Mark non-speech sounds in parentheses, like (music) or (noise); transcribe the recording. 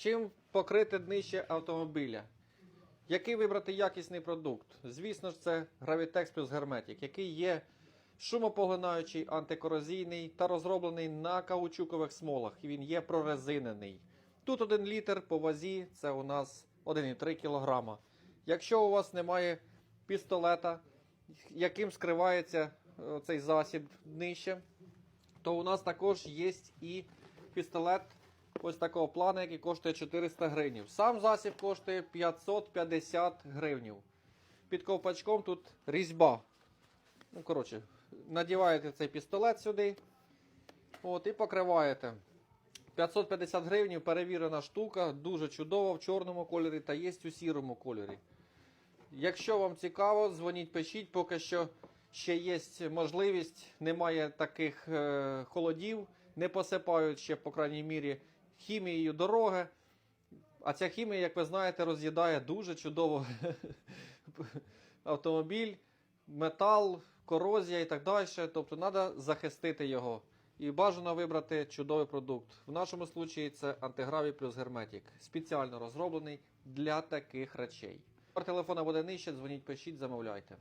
Чим покрити днище автомобіля? Який вибрати якісний продукт? Звісно ж, це Gravitex плюс Hermetic, який є шумопоглинаючий, антикорозійний та розроблений на каучукових смолах. І він є прорезинений. Тут 1 літр по вазі це у нас 1,3 кг. Якщо у вас немає пістолета, яким скривається е, цей засіб днище, то у нас також є і пістолет ось такого плану, який коштує 400 гривень. Сам засіб коштує 550 гривень. Під ковпачком тут різьба. Ну, коротше, надіваєте цей пістолет сюди. От, і покриваєте. 550 гривень, перевірена штука, дуже чудова в чорному кольорі та є у сірому кольорі. Якщо вам цікаво, дзвоніть, пишіть, поки що ще є можливість, немає таких е, холодів, не посипають ще, по крайній мірі, хімією дороги. А ця хімія, як ви знаєте, роз'їдає дуже чудово (laughs) автомобіль, метал, корозія і так далі. Тобто треба захистити його. І бажано вибрати чудовий продукт. В нашому случаї це антигравій плюс герметик, спеціально розроблений для таких речей. Телефона буде нижче, дзвоніть, пишіть, замовляйте.